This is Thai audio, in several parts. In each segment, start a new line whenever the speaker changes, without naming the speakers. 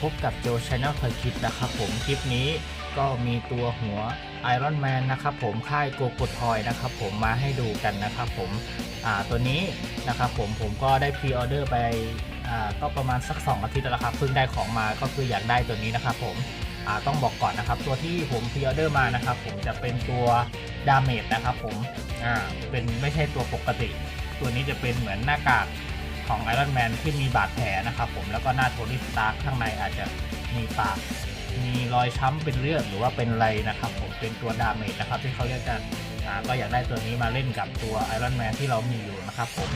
พบกับโจช n แนลเคยคลิปนะครับผมคลิปนี้ก็มีตัวหัวไอรอนแมนนะครับผมค่ายโกโกทอยนะครับผมมาให้ดูกันนะครับผมตัวนี้นะครับผมผมก็ได้พรีออเดอร์ไปก็ประมาณสัก 2 อาทิตย์แล้วครับเพิ่งได้ของมาก็คืออยากได้ตัวนี้นะครับผมต้องบอกก่อนนะครับ ตัวที่ผมพรีออเดอร์มานะครับผมจะเป็นตัวดาเมจนะครับผมเป็นไม่ใช่ตัวปกติ ตัวนี้จะเป็นเหมือนหน้ากาก ของไอรอนแมนที่มีบาดแผลนะครับผมแล้วก็หน้าโทนี่สตาร์ข้างในอาจจะมีปาก มีรอยช้ำเป็นเลือดหรือว่าเป็นไรนะครับผมเป็นตัวดาเมจนะครับที่เขาเรียกกันก็อยากได้ตัวนี้มาเล่นกับตัวไอรอนแมนที่เรามีอยู่นะครับผม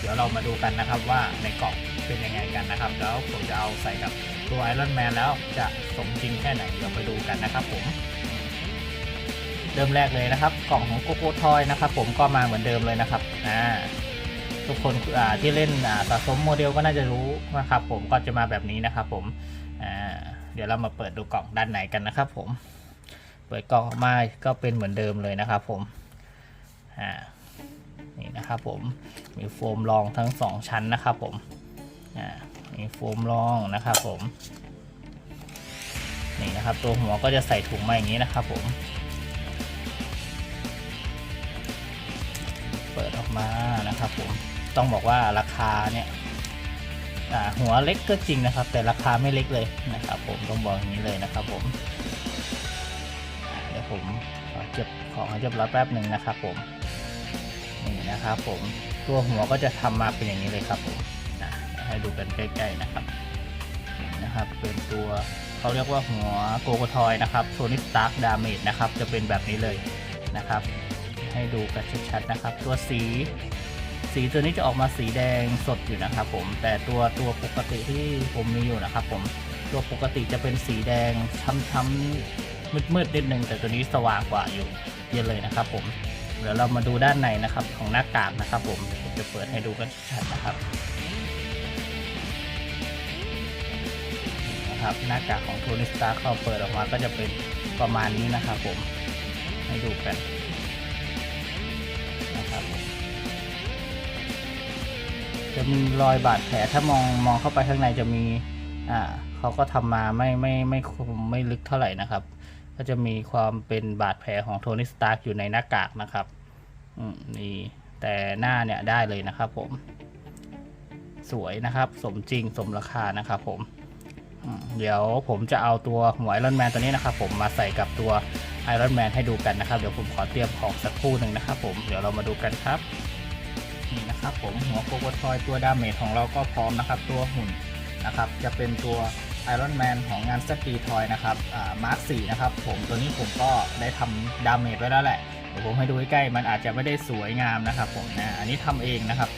เดี๋ยวเรามาดูกันนะครับว่าในกล่องเป็นยังไงกันนะครับ แล้วผมจะเอาใส่กับตัวไอรอนแมนแล้วจะสมจริงแค่ไหนเดี๋ยวไปดูกันนะครับผมเริ่มแรกเลยนะครับ กล่องของโกโก้ทอยนะครับผมก็มาเหมือนเดิมเลยนะครับอ่า ทุกคนที่เล่นสะสมโมเดลก็น่าจะรู้นะครับผมก็จะมาแบบนี้นะครับผมเดี๋ยวเรามาเปิดดูกล่องด้านไหนกันนะครับผมเปิดกล่องออกมาก็เป็นเหมือนเดิมเลยนะครับผมนี่นะครับผมมีโฟมรองทั้งสองชั้นนะครับผมอ่ามีโฟมรองนะครับผมนี่นะครับตัวหัวก็จะใส่ถุงมาอย่างนี้นะครับผม เปิดออกมานะครับผม ต้องบอกว่าราคาเนี่ยหัวเล็กก็จริงนะครับ แต่ราคาไม่เล็กเลยนะครับผมต้องบอกอย่างนี้เลยนะครับผมเดี๋ยวผมขอเก็บของให้เรียบร้อยแป๊บหนึ่งนะครับผมนี่นะครับผมตัวหัวก็จะทำมาเป็นอย่างนี้เลยครับผมนะให้ดูกันใกล้ๆนะครับนะครับเป็นตัวเขาเรียกว่าหัวโกโกทอยนะครับโทนิสตาร์กดาเมจนะครับจะเป็นแบบนี้เลยนะครับ ให้ดูกันชัดๆนะครับ ตัวสี สีตัวนี้จะออกมาสีแดงสดอยู่นะครับผม แต่ตัวตัวปกติที่ผมมีอยู่นะครับผมตัวปกติจะเป็นสีแดงช้ำๆมืดๆนิดนึงแต่ตัวนี้สว่างกว่าอยู่เยอะเลยนะครับผมเดี๋ยวเรามาดูด้านในนะครับของหน้ากากนะครับผมผมจะเปิดให้ดูกันชัดนะครับนะครับหน้ากากของโทนี่สตาร์เขาเปิดออกมาก็จะเป็นประมาณนี้นะครับผมให้ดูกัน จะมีรอยบาดแผลถ้ามองมองเข้าไปข้างในจะมีอ่าเขาก็ทำมาไม่ไม่ไม่คมไม่ลึกเท่าไหร่นะครับ ก็จะมีความเป็นบาดแผลของโทนี่สตาร์กอยู่ในหน้ากากนะครับอืมนี่แต่หน้าเนี่ยได้เลยนะครับผม สวยนะครับสมจริงสมราคานะครับผมมเดี๋ยวผมจะเอาตัวหัวไอรอนแมนตัวนี้นะครับผมมาใส่กับตัวไอรอนแมนให้ดูกันนะครับ เดี๋ยวผมขอเตรียมของสักครู่หนึ่งนะครับผมเดี๋ยวเรามาดูกันครับ นี่นะครับผมหัวโกโกทอยตัวดาเมจของเราก็พร้อมนะครับ ตัวหุ่นนะครับจะเป็นตัวไอรอนแมนของงานสตีทอยนะครับมาร์คสี่นะครับผมตัวนี้ผมก็ได้ทำดาเมจไว้แล้วแหละเดี๋ยวผมให้ดูใกล้ๆมันอาจจะไม่ได้สวยงามนะครับผมนะอันนี้ทำเองนะครับ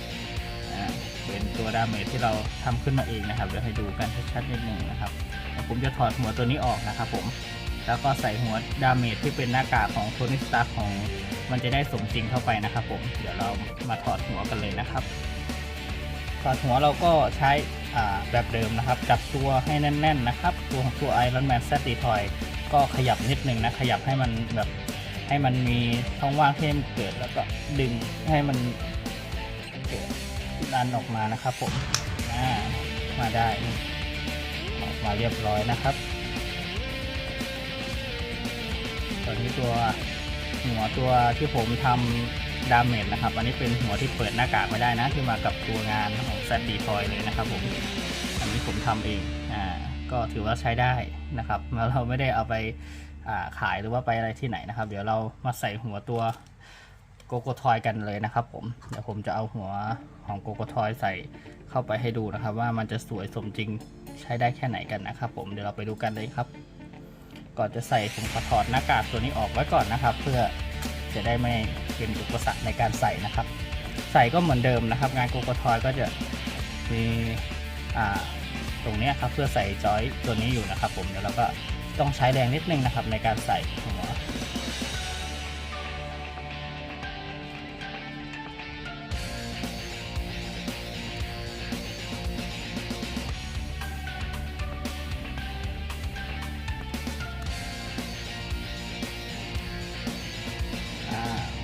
เป็นตัวดาเมจที่เราทำขึ้นมาเองนะครับเดี๋ยวให้ดูกันชัดๆนิดนึงนะครับผมจะถอดหัวตัวนี้ออกนะครับผม แล้วก็ใส่หัวดาเมจที่เป็นหน้ากากของโทนี่สตาร์ของมันจะได้สมจริงเข้าไปนะครับผม เดี๋ยวเรามาถอดหัวกันเลยนะครับ ถอดหัวเราก็ใช้แบบเดิมนะครับ จับตัวให้แน่น ๆ นะครับ ตัวของตัวไอรอนแมนแซตีทอยก็ขยับนิดนึงนะ ขยับให้มันแบบให้มันมีช่องว่างให้มันเกิดแล้วก็ดึงให้มันเกิดดันออกมานะครับผมมาได้ออกมาเรียบร้อยนะครับ ตอนนี้ตัวหัวตัวที่ผมทำดามเมจนะครับ อันนี้เป็นหัวที่เปิดหน้ากากไม่ได้นะ ที่มากับตัวงานของแซดดีทอยเลยนะครับผม อันนี้ผมทำเอง อ่า ก็ถือว่าใช้ได้นะครับแล้วเราไม่ได้เอาไปอ่าขายหรือว่าไปอะไรที่ไหนนะครับ เดี๋ยวเรามาใส่หัวตัวโกโก้ทอยกันเลยนะครับผม เดี๋ยวผมจะเอาหัวของโกโก้ทอยใส่เข้าไปให้ดูนะครับ ว่ามันจะสวยสมจริงใช้ได้แค่ไหนกันนะครับผม เดี๋ยวเราไปดูกันเลยครับ ก่อนจะใส่ผมขอถอดหน้ากากตัวนี้ออกไว้ก่อนนะครับ เพื่อจะได้ไม่เป็นอุปสรรคในการใส่นะครับ ใส่ก็เหมือนเดิมนะครับ งานโกโกทอยก็จะมีตรงนี้ครับเพื่อใส่จอยตัวนี้อยู่นะครับ ผมเดี๋ยวเราก็ต้องใช้แรงนิดนึงนะครับในการใส่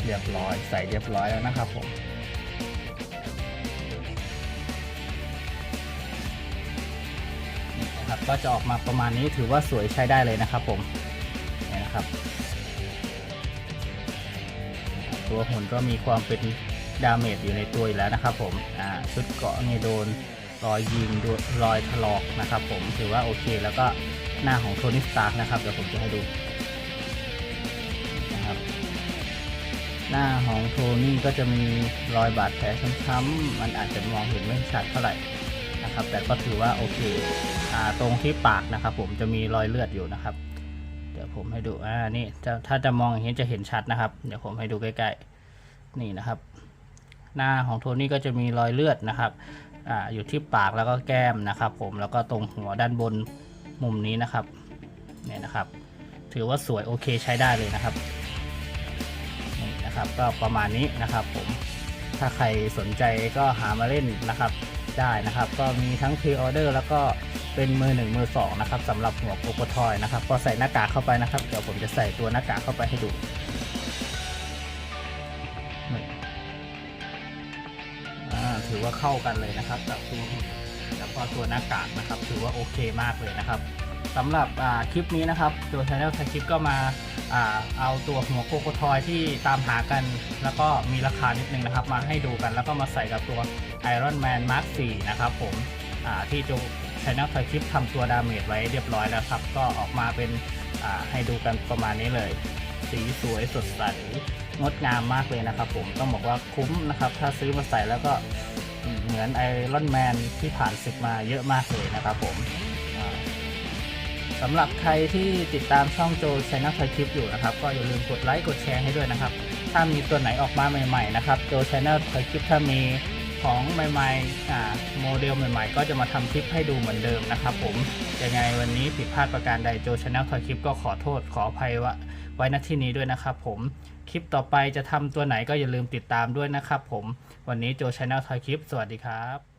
เรียบร้อยใส่เรียบร้อยแล้วนะครับผมนี่นะครับก็จะออกมาประมาณนี้ถือว่าสวยใช้ได้เลยนะครับผมนี่นะครับ ตัวหุ่นก็มีความเป็นดาเมจอยู่ในตัวอยู่แล้วนะครับผมอ่าชุดเกาะเนี่ยโดนรอยยิงดรอยถลอกนะครับผมถือว่าโอเคแล้วก็หน้าของโทนี่สตาร์กนะครับเดี๋ยวผมจะให้ดู หน้าของโทนี่ก็จะมีรอยบาดแผลช้ำๆมันอาจจะมองเห็นไม่ชัดเท่าไหร่นะครับ แต่ก็ถือว่าโอเคอ่าตรงที่ปากนะครับ ผมจะมีรอยเลือดอยู่นะครับ เดี๋ยวผมให้ดูอ่านี่ถ้าจะมองอย่างนี้จะเห็นชัดนะครับ เดี๋ยวผมให้ดูใกล้ๆนี่นะครับ หน้าของโทนี่ก็จะมีรอยเลือดนะครับอ่าอยู่ที่ปากแล้วก็แก้มนะครับ ผมแล้วก็ตรงหัวด้านบนมุมนี้นะครับเนี่ยนะครับ ถือว่าสวยโอเคใช้ได้เลยนะครับ นะครับ ก็ประมาณนี้นะครับผมถ้าใครสนใจก็หามาเล่นนะครับ ได้นะครับ ก็มีทั้งพรีออเดอร์แล้วก็เป็นมือหนึ่งมือสองนะครับสำหรับหัวโปโกทอยนะครับพอใส่หน้ากากเข้าไปนะครับเดี๋ยวผมจะใส่ตัวหน้ากากเข้าไปให้ดูนี่อ่าถือว่าเข้ากันเลยนะครับกับตัวแล้วก็ตัวหน้ากากนะครับ ถือว่าโอเคมากเลยนะครับ สำหรับคลิปนี้นะครับตัวช anel ไทยคลิปก็มาอเอาตัวหัวโกโกทอยที่ตามหากัน แล้วก็มีราคานิดนึงนะครับ มาให้ดูกันแล้วก็มาใส่กับตัว Iron Man Mark 4 นะครับผมที่จูช anel ไทยคลิปทำตัวดาเมจไว้เรียบร้อยแล้วครับ ก็ออกมาเป็นให้ดูกันประมาณนี้เลย สีสวยสดใสงดงามมากเลยนะครับผมต้องบอกว่าคุ้มนะครับ ถ้าซื้อมาใส่แล้วก็เหมือนไอรอนแมนที่ผ่านศึกมาเยอะมากเลยนะครับผม สำหรับใครที่ติดตามช่องโจช anel ไทคลิปอยู่นะครับ ก็อย่าลืมกดไลค์กดแชร์ให้ด้วยนะครับ ถ้ามีตัวไหนออกมาใหม่ ๆ นะครับโจช anel ไทคลิปถ้ามีของใหม่ๆอ่าโมเดลใหม่ๆ ก็จะมาทำคลิปให้ดูเหมือนเดิมนะครับผม ยังไงวันนี้ผิดพลาดประการใดโจช anel ไทยคลิปก็ขอโทษขออภัยว่าไว้ณที่นี้ด้วยนะครับผม คลิปต่อไปจะทำตัวไหนก็อย่าลืมติดตามด้วยนะครับผม วันนี้โจช anel ทอยคลิป สวัสดีครับ